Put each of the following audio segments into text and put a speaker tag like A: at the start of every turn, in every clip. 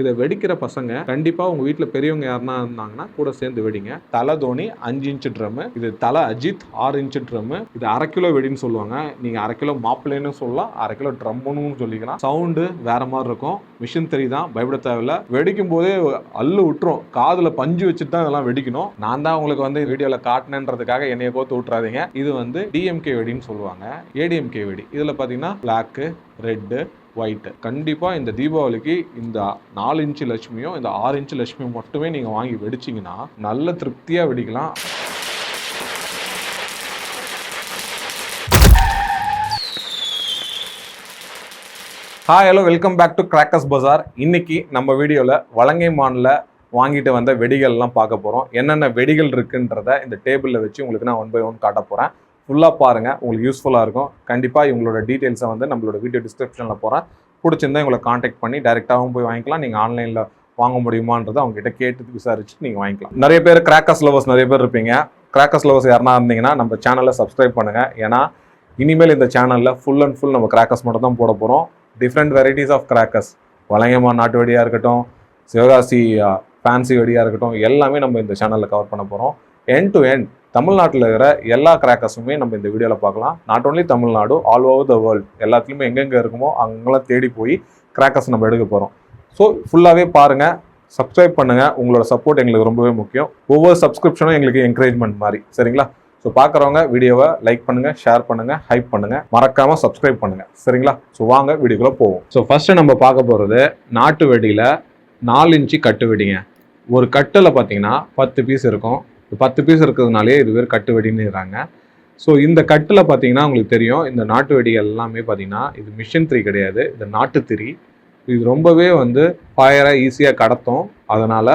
A: இதை வெடிக்கிற பசங்க கண்டிப்பா உங்க வீட்டுல பெரியவங்க யாருன்னா இருந்தாங்கன்னா கூட சேர்ந்து வெடிங்க. தலை தோனி அஞ்சு இன்ச்சு ட்ரம் இது தலை அஜித் ஆறு இன்ச்சு ட்ரம்மு இது அரை கிலோ வெடின்னு சொல்லுவாங்க. நீங்க அரை கிலோ மாப்பிள்ளைன்னு சொல்லலாம் அரை கிலோ ட்ரம்முன்னு சொல்லிக்கலாம். சவுண்டு வேற மாதிரி இருக்கும். மிஷின் தெரி தான் பயப்பட தேவையில்ல. வெடிக்கும் போதே அல்லு விட்டுரும். காதுல பஞ்சு வச்சுட்டு தான் இதெல்லாம் வெடிக்கணும். நான் தான் உங்களுக்கு வந்து வீடியோல காட்டினேன்றதுக்காக என்னைய கோத்து விட்டுறாதீங்க. இது வந்து டிஎம்கே வெடின்னு சொல்லுவாங்க. ஏடிஎம்கே வெடி. இதுல பாத்தீங்கன்னா பிளாக்கு ரெட்டு ஒயிட்டு கண்டிப்பாக இந்த தீபாவளிக்கு இந்த நாலு இன்ச்சு லட்சுமியும் இந்த ஆறு இன்ச்சு லட்சுமியும் மட்டுமே நீங்கள் வாங்கி வெடிச்சிங்கன்னா நல்ல திருப்தியாக வெடிக்கலாம். Hi hello welcome back to crackers bazaar இன்னைக்கு நம்ம வீடியோவில் வலங்கை மானில் வாங்கிட்டு வந்த வெடிகள்லாம் பார்க்க போகிறோம் என்னென்ன வெடிகள் இருக்குன்றத இந்த டேபிளில் வச்சு உங்களுக்கு நான் ஒன் பை ஒன் காட்ட போகிறேன் ஃபுல்லாக பாருங்கள் உங்களுக்கு யூஸ்ஃபுல்லாக இருக்கும். கண்டிப்பாக இவங்களோட டீட்டெயில்ஸை வந்து நம்மளோட வீடியோ டிஸ்கிரிப்ஷனில் போகிறேன் பிடிச்சிருந்தா இவங்களை காண்டாக்ட் பண்ணி டேரெக்டாகவும் போய் வாங்கிக்கலாம். நீங்கள் ஆன்லைனில் வாங்க முடியுமான்றதை அவங்ககிட்ட கேட்டு விசாரிச்சு நீங்கள் வாங்கிக்கலாம். நிறைய பேர் கிராக்கர்ஸ் லவர்ஸ் நிறைய பேர் இருப்பீங்க. கிராக்கர்ஸ் லவர்ஸ் யாருனா இருந்தீங்கன்னா நம்ம சேனலை சப்ஸ்கிரைப் பண்ணுங்கள் ஏன்னா இனிமேல் இந்த சேனலில் ஃபுல் அண்ட் ஃபுல் நம்ம கிராக்கர்ஸ் மட்டும் தான் போட போகிறோம் டிஃப்ரெண்ட் வெரைட்டிஸ் ஆஃப் கிராக்கர்ஸ் வளையமா நாட்டு வெடியாக இருக்கட்டும் சிவகாசி ஃபேன்சி வெடியாக இருக்கட்டும் எல்லாமே நம்ம இந்த சேனலில் கவர் பண்ண போகிறோம் எண்ட் டு எண்ட் தமிழ்நாட்டில் இருக்கிற எல்லா கிராக்கர்ஸுமே நம்ம இந்த வீடியோவில் பார்க்கலாம். Not only Tamil Nadu all over the world எல்லாத்துலேயுமே எங்கெங்கே இருக்குமோ அங்கெல்லாம் தேடி போய் கிராக்கர்ஸ் நம்ம எடுக்க போகிறோம் ஸோ ஃபுல்லாகவே பாருங்கள் சப்ஸ்கிரைப் பண்ணுங்கள் உங்களோட சப்போர்ட் எங்களுக்கு ரொம்பவே முக்கியம். ஒவ்வொரு சப்ஸ்கிரிப்ஷனும் எங்களுக்கு என்கரேஜ்மெண்ட் மாதிரி. சரிங்களா? ஸோ பார்க்குறவங்க வீடியோவை லைக் பண்ணுங்கள் ஷேர் பண்ணுங்கள் ஹைப் பண்ணுங்கள் மறக்காமல் சப்ஸ்கிரைப் பண்ணுங்கள் சரிங்களா? ஸோ வாங்க வீடியோக்குள்ளே போவோம். ஸோ ஃபஸ்ட்டு நம்ம பார்க்க போகிறது நாட்டு வெடியில் நாலு இன்ச்சு கட்டு வெடிங்க. ஒரு கட்டில் பார்த்தீங்கன்னா பத்து பீஸ் இருக்கும். பத்து பீஸ் இருக்கிறதுனாலே இது பேர் கட்டு வெடின்னுறாங்க. ஸோ இந்த கட்டில் பார்த்தீங்கன்னா உங்களுக்கு தெரியும் இந்த நாட்டு வெடிகள் எல்லாமே பார்த்தீங்கன்னா இது மிஷின் த்ரீ கிடையாது இது நாட்டு திரி. இது ரொம்பவே வந்து ஃபயரை ஈஸியாக கடத்தும். அதனால்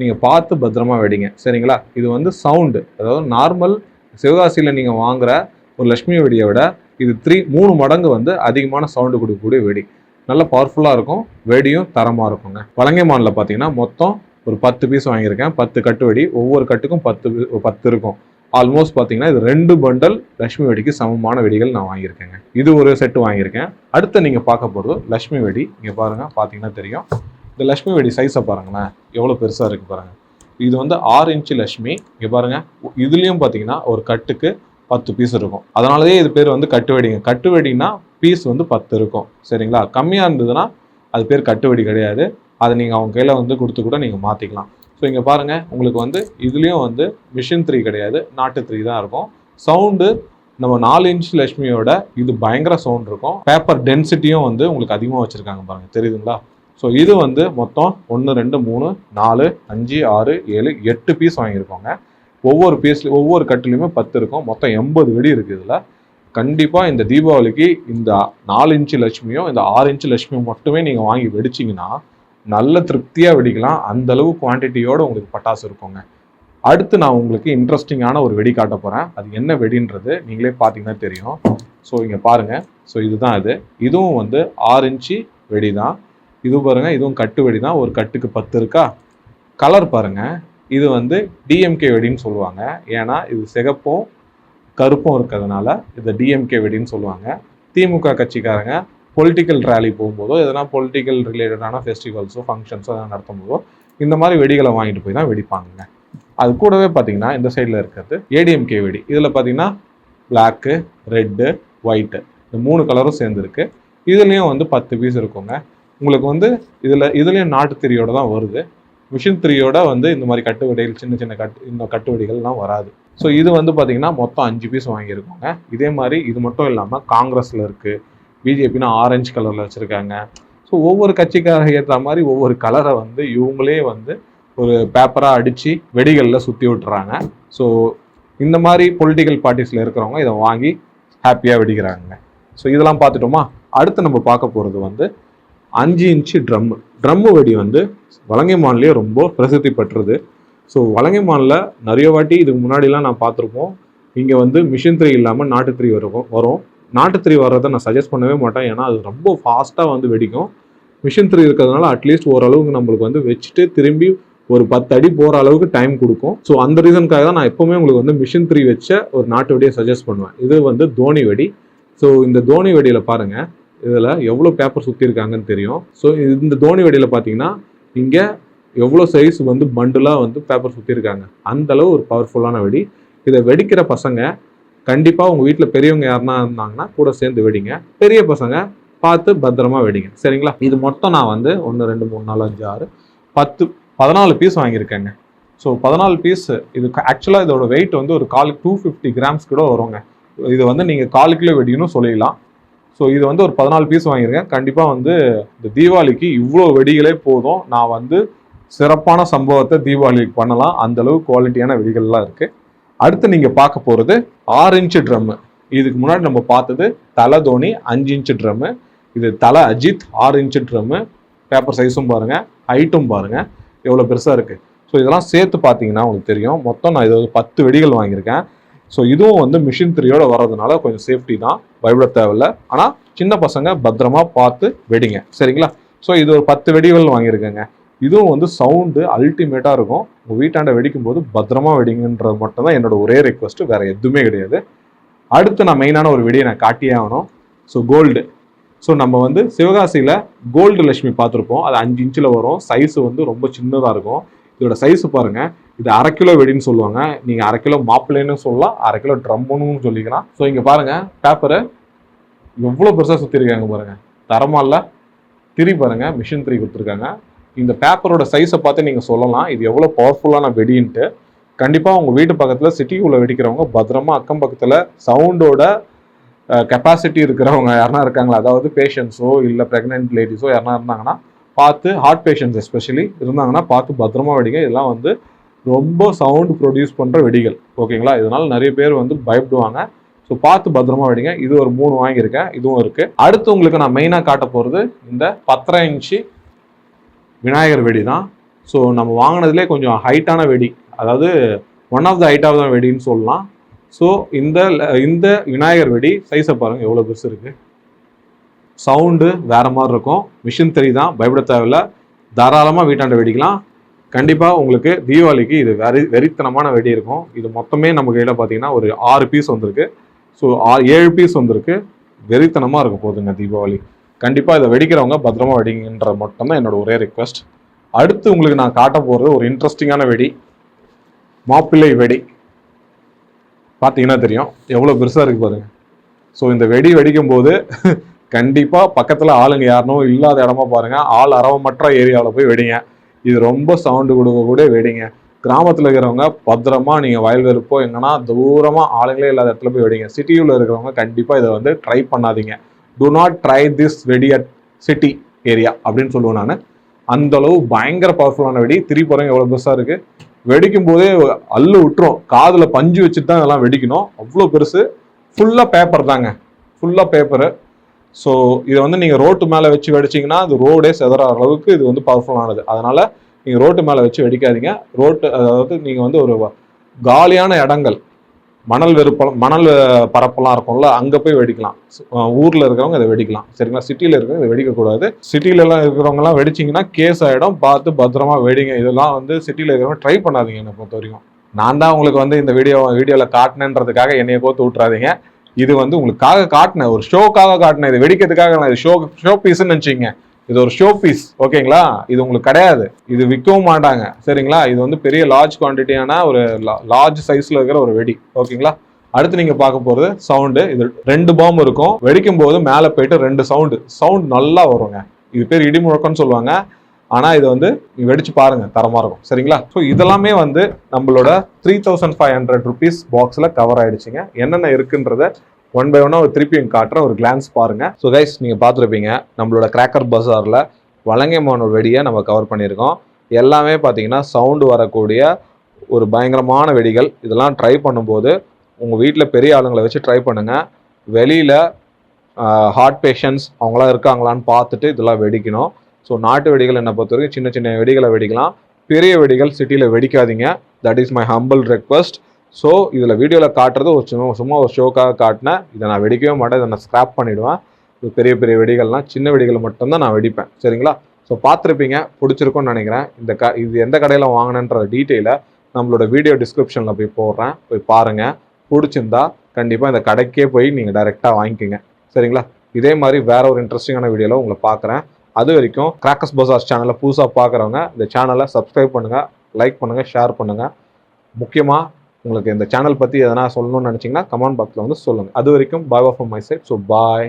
A: நீங்கள் பார்த்து பத்திரமா வெடிங்க. சரிங்களா? இது வந்து சவுண்டு அதாவது நார்மல் சிவகாசியில் நீங்கள் வாங்குற ஒரு லக்ஷ்மி வெடியை விட இது த்ரீ மூணு மடங்கு வந்து அதிகமான சவுண்டு கொடுக்கக்கூடிய வெடி. நல்ல பவர்ஃபுல்லாக இருக்கும். வெடியும் தரமாக இருக்குங்க. வலங்கைமானில் பார்த்தீங்கன்னா மொத்தம் ஒரு பத்து பீஸ் வாங்கியிருக்கேன். பத்து கட்டு வெடி ஒவ்வொரு கட்டுக்கும் பத்து பத்து இருக்கும். ஆல்மோஸ்ட் பார்த்தீங்கன்னா இது ரெண்டு பண்டல் லட்சுமி வெடிக்கு சமமான வெடிகள் நான் வாங்கியிருக்கேங்க. இது ஒரு செட்டு வாங்கியிருக்கேன். அடுத்து நீங்கள் பார்க்க போகிறது லக்ஷ்மி வெடி. இங்கே பாருங்கள் பார்த்தீங்கன்னா தெரியும். இந்த லட்சுமி வெடி சைஸை பாருங்களேன். எவ்வளோ பெருசாக இருக்குது பாருங்கள் இது வந்து ஆறு இன்ச்சு லக்ஷ்மி இங்கே பாருங்கள் இதுலேயும் பார்த்தீங்கன்னா ஒரு கட்டுக்கு பத்து பீஸ் இருக்கும். அதனாலதே இது பேர் வந்து கட்டு வெடிங்க கட்டு வெடினா பீஸ் வந்து பத்து இருக்கும். சரிங்களா? கம்மியாக இருந்ததுன்னா அது பேர் கட்டு வெடி கிடையாது. அதை நீங்கள் அவங்க கையில் வந்து கொடுத்து கூட நீங்கள் மாற்றிக்கலாம் ஸோ இங்கே பாருங்கள் உங்களுக்கு வந்து இதுலேயும் வந்து மிஷின் த்ரீ கிடையாது. நாட்டு த்ரீ தான் இருக்கும். சவுண்டு நம்ம நாலு இன்ச் லட்சுமியோட இது பயங்கர சவுண்ட் இருக்கும். பேப்பர் டென்சிட்டியும் வந்து உங்களுக்கு அதிகமாக வச்சுருக்காங்க பாருங்கள் தெரியுதுங்களா? ஸோ இது வந்து மொத்தம் ஒன்று ரெண்டு மூணு நாலு அஞ்சு ஆறு ஏழு எட்டு பீஸ் வாங்கியிருக்கோங்க. ஒவ்வொரு பீஸ்ல ஒவ்வொரு கட்டுலையுமே பத்து இருக்கும். மொத்தம் எண்பது வெடி இருக்குது இதில். கண்டிப்பாக இந்த தீபாவளிக்கு இந்த நாலு இன்ச்சு லட்சுமியும் இந்த ஆறு இன்ச்சு லட்சுமியும் மட்டுமே நீங்கள் வாங்கி வெடிச்சிங்கன்னா நல்ல திருப்தியாக வெடிக்கலாம். அந்த அளவு குவான்டிட்டியோட உங்களுக்கு பட்டாசு இருக்குங்க. அடுத்து நான் உங்களுக்கு இன்ட்ரெஸ்டிங்கான ஒரு வெடி காட்ட போகிறேன் அது என்ன வெடின்றது நீங்களே பார்த்தீங்கன்னா தெரியும். ஸோ இங்கே பாருங்கள் ஸோ இதுதான் இது. இதுவும் வந்து ஆறு இன்ச்சு வெடி தான் இது பாருங்கள் இதுவும் கட்டு வெடி தான் ஒரு கட்டுக்கு பத்து இருக்கா? கலர் பாருங்கள் இது வந்து டிஎம்கே வெடின்னு சொல்லுவாங்க. ஏன்னா இது சிகப்பும் கருப்பும் இருக்கிறதுனால இதை டிஎம்கே வெடின்னு சொல்லுவாங்க. திமுக கட்சிக்காரங்க பொலிட்டிக்கல் ரேலி போகும்போதோ எதனா பொலிட்டிக்கல் ரிலேட்டடான ஃபெஸ்டிவல்ஸோ ஃபங்க்ஷன்ஸோ எதனா நடத்தும் போதோ இந்த மாதிரி வெடிகளை வாங்கிட்டு போய் தான் வெடிப்பாங்க அது கூடவே பார்த்தீங்கன்னா இந்த சைடில் இருக்கிறது ஏடிஎம்கே வெடி. இதில் பார்த்தீங்கன்னா பிளாக்கு ரெட்டு ஒயிட்டு இந்த மூணு கலரும் சேர்ந்துருக்கு. இதுலேயும் வந்து பத்து பீஸ் இருக்குங்க. உங்களுக்கு வந்து இதில் இதுலேயும் நாட்டு திரியோட தான் வருது. மிஷின் திரியோட வந்து இந்த மாதிரி கட்டுவெடிகள் சின்ன சின்ன கட்டு இந்த கட்டுவெடிகள்லாம் வராது. ஸோ இது வந்து பார்த்தீங்கன்னா மொத்தம் அஞ்சு பீஸ் வாங்கியிருக்கோங்க. இதே மாதிரி இது மட்டும் இல்லாமல் காங்கிரஸில் இருக்குது பிஜேபினா ஆரஞ்சு கலரில் வச்சுருக்காங்க. ஸோ ஒவ்வொரு கட்சிக்காக ஏற்ற மாதிரி ஒவ்வொரு கலரை வந்து இவங்களே வந்து ஒரு பேப்பராக அடித்து வெடிகளில் சுற்றி விட்டுறாங்க. ஸோ இந்த மாதிரி பொலிட்டிக்கல் பார்ட்டிஸில் இருக்கிறவங்க இதை வாங்கி ஹாப்பியாக வெடிக்கிறாங்க. ஸோ இதெல்லாம் பார்த்துட்டோமா? அடுத்து நம்ம பார்க்க போகிறது வந்து அஞ்சு இன்ச்சு ட்ரம்மு ட்ரம்மு வெடி வந்து வலங்கைமான்லேயே ரொம்ப பிரசித்தி பெற்றது. ஸோ வலங்கைமானில் நிறைய வாட்டி இதுக்கு முன்னாடிலாம் நான் பார்த்துருப்போம். இங்கே வந்து மிஷின் த்ரீ இல்லாமல் நாட்டு த்ரீ வரும் வரும். நாட்டு த்ரீ வர்றதை நான் சஜஸ்ட் பண்ணவே மாட்டேன். ஏன்னா அது ரொம்ப ஃபாஸ்ட்டாக வந்து வெடிக்கும். மிஷின் த்ரீ இருக்கிறதுனால அட்லீஸ்ட் ஓரளவுக்கு நம்மளுக்கு வந்து வச்சுட்டு திரும்பி ஒரு பத்து அடி போகிற அளவுக்கு டைம் கொடுக்கும். ஸோ அந்த ரீசனுக்காக தான் நான் எப்போவுமே உங்களுக்கு வந்து மிஷின் த்ரீ வச்ச ஒரு நாட்டு வெடியை சஜஸ்ட் பண்ணுவேன். இது வந்து தோனி வெடி. ஸோ இந்த தோனி வெடியில் பாருங்கள் இதில் எவ்வளோ பேப்பர் சுற்றிருக்காங்கன்னு தெரியும். ஸோ இந்த தோனி வெடியில் பார்த்தீங்கன்னா இங்கே எவ்வளோ சைஸ் வந்து பண்டுலாக வந்து பேப்பர் சுற்றிருக்காங்க அந்த அளவு ஒரு பவர்ஃபுல்லான வெடி. இதை வெடிக்கிற பசங்க கண்டிப்பாக உங்கள் வீட்டில் பெரியவங்க யாருன்னா இருந்தாங்கன்னா கூட சேர்ந்து வெடிங்க. பெரிய பசங்க பார்த்து பத்திரமா வெடிங்க. சரிங்களா? இது மொத்தம் நான் வந்து ஒன்று ரெண்டு மூணு நாலு அஞ்சு ஆறு பத்து பதினாலு பீஸ் வாங்கியிருக்கேங்க. ஸோ பதினாலு பீஸ் இது ஆக்சுவலாக இதோட வெயிட் வந்து ஒரு கால் டூ ஃபிஃப்டி கிராம்ஸ் கூட வருங்க. இது வந்து நீங்கள் கால் கிலோ வெடிக்கணும் சொல்லிடலாம். ஸோ இது வந்து ஒரு பதினாலு பீஸ் வாங்கியிருக்கேன். கண்டிப்பாக வந்து இந்த தீபாவளிக்கு இவ்வளோ வெடிகளே போதும். நான் வந்து சிறப்பான சம்பவத்தை தீபாவளிக்கு பண்ணலாம். அந்தளவு குவாலிட்டியான வெடிகள்லாம் இருக்குது அடுத்து நீங்கள் பார்க்க போகிறது ஆறு இன்ச்சு ட்ரம்மு. இதுக்கு முன்னாடி நம்ம பார்த்தது தலை தோனி அஞ்சு இன்ச்சு ட்ரம்மு. இது தலை அஜித் ஆறு இன்ச்சு ட்ரம்மு. பேப்பர் சைஸும் பாருங்க ஹைட்டும் பாருங்கள் எவ்வளோ பெருசாக இருக்குது ஸோ இதெல்லாம் சேர்த்து பார்த்தீங்கன்னா உங்களுக்கு தெரியும். மொத்தம் நான் இது பத்து வெடிகள் வாங்கியிருக்கேன். ஸோ இதுவும் வந்து மிஷின் த்ரீயோட வர்றதுனால கொஞ்சம் சேஃப்டி தான். பயப்பட தேவையில்ல. ஆனால் சின்ன பசங்க பத்திரமா பார்த்து வெடிங்க. சரிங்களா? ஸோ இது ஒரு பத்து வெடிகள் வாங்கியிருக்கேங்க. இதுவும் வந்து சவுண்டு அல்டிமேட்டாக இருக்கும். உங்கள் வீட்டாண்ட வெடிக்கும் போது பத்திரமா வெடிங்கன்றது மட்டும் தான் என்னோட ஒரே ரெக்வஸ்ட்டு வேறு எதுவுமே கிடையாது. அடுத்து நான் மெயினான ஒரு வெடியை நான் காட்டியே ஆகணும். ஸோ கோல்டு ஸோ நம்ம வந்து சிவகாசியில் கோல்டு லட்சுமி பார்த்துருப்போம். அது அஞ்சு இன்ச்சில் வரும். சைஸ் வந்து ரொம்ப சின்னதாக இருக்கும். இதோட சைஸ் பாருங்கள் இது அரை கிலோ வெடின்னு சொல்லுவாங்க. நீங்கள் அரை கிலோ மாப்பிள்ளைன்னு சொல்லலாம். அரை கிலோ ட்ரம்முன்னு சொல்லிக்கலாம். ஸோ இங்கே பாருங்கள் பேப்பரை எவ்வளோ பெருசாக சுற்றிருக்காங்க பாருங்கள் தரமா இல்லை. திரி பாருங்கள் மிஷின் திரி கொடுத்துருக்காங்க. இந்த பேப்பரோட சைஸை பார்த்து நீங்கள் சொல்லலாம். இது எவ்வளோ பவர்ஃபுல்லான வெடின்ட்டு. கண்டிப்பாக உங்கள் வீட்டு பக்கத்தில் சிட்டிக்குள்ளே வெடிக்கிறவங்க பத்திரமா அக்கம் பக்கத்தில் சவுண்டோட கெப்பாசிட்டி இருக்கிறவங்க யாருனா இருக்காங்களா? அதாவது பேஷண்ட்ஸோ இல்லை ப்ரெக்னென்ட் லேடிஸோ யாருனா இருந்தாங்கன்னா பார்த்து ஹார்ட் பேஷண்ட்ஸ் எஸ்பெஷலி இருந்தாங்கன்னா பார்த்து பத்திரமா வெடிங்க. இதெல்லாம் வந்து ரொம்ப சவுண்ட் ப்ரொடியூஸ் பண்ணுற வெடிகள். ஓகேங்களா இதனால் நிறைய பேர் வந்து பயப்படுவாங்க. ஸோ பார்த்து பத்திரமா வெடிங்க. இது ஒரு மூணு வாங்கியிருக்கேன். இதுவும் இருக்குது அடுத்து உங்களுக்கு நான் மெயினாக காட்ட போகிறது இந்த பத்தரை இன்ச்சு விநாயகர் வெடி தான். ஸோ நம்ம வாங்கினதுலே கொஞ்சம் ஹைட்டான வெடி. அதாவது one of the height of the வெடின்னு சொல்லலாம். ஸோ இந்த இந்த விநாயகர் வெடி சைஸை பாருங்கள் எவ்வளோ பெருசு இருக்குது சவுண்டு வேறு மாதிரி இருக்கும். மிஷின் தெரி தான் பயப்பட தேவையில்ல. தாராளமாக வீட்டாண்ட வெடிக்கலாம். கண்டிப்பாக உங்களுக்கு தீபாவளிக்கு இது வெறி வெறித்தனமான வெடி இருக்கும். இது மொத்தமே நம்ம கையில் பார்த்தீங்கன்னா ஒரு ஆறு பீஸ் வந்திருக்கு. ஸோ ஆ ஏழு பீஸ் வந்திருக்கு. வெறித்தனமாக இருக்கும் போதுங்க தீபாவளி. கண்டிப்பாக இதை வெடிக்கிறவங்க பத்திரமா வெடிங்கன்ற மட்டும் தான் என்னோட ஒரே ரிக்வெஸ்ட் அடுத்து உங்களுக்கு நான் காட்ட போகிறது ஒரு இன்ட்ரெஸ்டிங்கான வெடி. மாப்பிள்ளை வெடி. பார்த்தீங்கன்னா தெரியும். எவ்வளோ பெருசாக இருக்குது பாருங்க. ஸோ இந்த வெடி வெடிக்கும் போது கண்டிப்பாக பக்கத்தில் ஆளுங்க யாருனோ இல்லாத இடமா பாருங்கள் ஆள் அரவமற்ற ஏரியாவில் போய் வெடிங்க. இது ரொம்ப சவுண்டு கொடுக்கக்கூடிய வெடிங்க. கிராமத்தில் இருக்கிறவங்க பத்திரமா நீங்கள் வயல் வெறுப்போ எங்கன்னா தூரமாக ஆளுங்களே இல்லாத இடத்துல போய் வெடிங்க. சிட்டியில் இருக்கிறவங்க கண்டிப்பாக இதை வந்து ட்ரை பண்ணாதீங்க. டு நாட் ட்ரை திஸ் வெடி அட் சிட்டி ஏரியா அப்படின்னு சொல்லுவேன் நான். அந்த அளவு பயங்கர பவர்ஃபுல்லான வெடி. திரி பாருங்க எவ்வளோ பெருசாக இருக்குது வெடிக்கும் போதே அள்ளு விட்டுரும். காதில் பஞ்சு வச்சுட்டு தான் இதெல்லாம் வெடிக்கணும். அவ்வளோ பெருசு. ஃபுல்லாக பேப்பர் தாங்க. ஃபுல்லாக பேப்பரு ஸோ இதை வந்து நீங்கள் ரோட்டு மேலே வச்சு வெடிச்சிங்கன்னா அது ரோடே செதற அளவுக்கு இது வந்து பவர்ஃபுல்லானது அதனால் நீங்கள் ரோட்டு மேலே வச்சு வெடிக்காதீங்க. ரோட்டு அதாவது நீங்கள் வந்து ஒரு காலியான இடங்கள். மணல் வெறுப்பம் மணல் பரப்பெல்லாம் இருக்கும்ல அங்கே போய் வெடிக்கலாம். ஊரில் இருக்கிறவங்க இதை வெடிக்கலாம். சரிங்களா? சிட்டியில் இருக்கிறவங்க இதை வெடிக்கக்கூடாது. சிட்டியிலலாம் இருக்கிறவங்கலாம் வெடிச்சிங்கன்னா கேஸ் ஆகிடும் பார்த்து பத்திரமா வெடிங்க. இதெல்லாம் வந்து சிட்டியில் இருக்கிறவங்க ட்ரை பண்ணாதீங்க என்னை பொறுத்த வரைக்கும் நான் தான் உங்களுக்கு வந்து இந்த வீடியோ வீடியோவில் காட்டினேன்றதுக்காக என்னையை கோத்து விட்றாதீங்க இது வந்து உங்களுக்காக காட்டினேன். ஒரு ஷோக்காக காட்டினேன். இது வெடிக்கிறதுக்காக நான் இது ஷோ ஷோ பீஸ்ன்னு நினச்சிங்க இது ஒரு ஷோ பீஸ் ஓகேங்களா? இது உங்களுக்கு கிடையாது. இது விற்கவும் மாட்டாங்க. சரிங்களா? இது வந்து பெரிய லார்ஜ் குவான்டிட்டியான ஒரு லார்ஜ் சைஸ்ல இருக்கிற ஒரு வெடி ஓகேங்களா? அடுத்து நீங்க பார்க்க போறது சவுண்டு இது ரெண்டு பாம்பு இருக்கும். வெடிக்கும் போது மேலே போயிட்டு ரெண்டு சவுண்டு சவுண்ட் நல்லா வருங்க. இது பேர் இடி முழக்கம்னு சொல்லுவாங்க. ஆனா இது வந்து நீங்க வெடிச்சு பாருங்க. தரமா இருக்கும். சரிங்களா? ஸோ இதெல்லாமே வந்து நம்மளோட three thousand five hundred rupees பாக்ஸ்ல கவர் ஆயிடுச்சுங்க. என்னென்ன இருக்குன்றத ஒன் பை ஒன்னாக ஒரு திருப்பியும் காட்டுறேன் ஒரு கிளான்ஸ் பாருங்கள் ஸோ கைஸ் நீங்கள் பார்த்துருப்பீங்க நம்மளோட கிராக்கர் வலங்கை வலங்கைமான வெடியை நம்ம கவர் பண்ணியிருக்கோம். எல்லாமே பார்த்தீங்கன்னா சவுண்டு வரக்கூடிய ஒரு பயங்கரமான வெடிகள். இதெல்லாம் ட்ரை பண்ணும்போது உங்கள் வீட்டில் பெரிய ஆளுங்களை வச்சு ட்ரை பண்ணுங்கள் வெளியில் ஹார்ட் பேஷண்ட்ஸ் அவங்களாம் இருக்காங்களான்னு பார்த்துட்டு இதெல்லாம் வெடிக்கணும். ஸோ நாட்டு வெடிகள் என்னை பொறுத்த வரைக்கும் சின்ன சின்ன வெடிகளை வெடிக்கலாம். பெரிய வெடிகள் சிட்டியில் வெடிக்காதீங்க. That is my humble request so இதில் வீடியோவில் காட்டுறது ஒரு சும்மா சும்மா ஒரு ஷோக்காக காட்டினேன். இதை நான் வெடிக்கவே மாட்டேன். இதை நான் ஸ்க்ராப் பண்ணிவிடுவேன் இது பெரிய பெரிய வெடிகள்லாம் சின்ன வெடிகள் மட்டும்தான் நான் வெடிப்பேன். சரிங்களா? ஸோ பார்த்துருப்பீங்க. பிடிச்சிருக்கும்னு நினைக்கிறேன். இந்த க இது எந்த கடையில் வாங்கினன்ற டீட்டெயிலை நம்மளோட வீடியோ டிஸ்கிரிப்ஷனில் போய் போடுறேன். போய் பாருங்கள் பிடிச்சிருந்தா கண்டிப்பாக இந்த கடைக்கே போய் நீங்கள் டைரெக்டாக வாங்கிக்கோங்க. சரிங்களா? இதே மாதிரி வேற ஒரு இன்ட்ரெஸ்டிங்கான வீடியோவில் உங்களை பார்க்குறேன். அது வரைக்கும் கிராக்கஸ் பசார் சேனலை புதுசாக பார்க்குறவங்க இந்த சேனலை சப்ஸ்கிரைப் பண்ணுங்கள் லைக் பண்ணுங்கள் ஷேர் பண்ணுங்கள் முக்கியமாக உங்களுக்கு இந்த சேனல் பற்றி எதனா சொல்லணும்னு நினச்சிங்கன்னா கமெண்ட் பாக்ஸில் வந்து சொல்லுங்கள் அது வரைக்கும் bye of my side so bye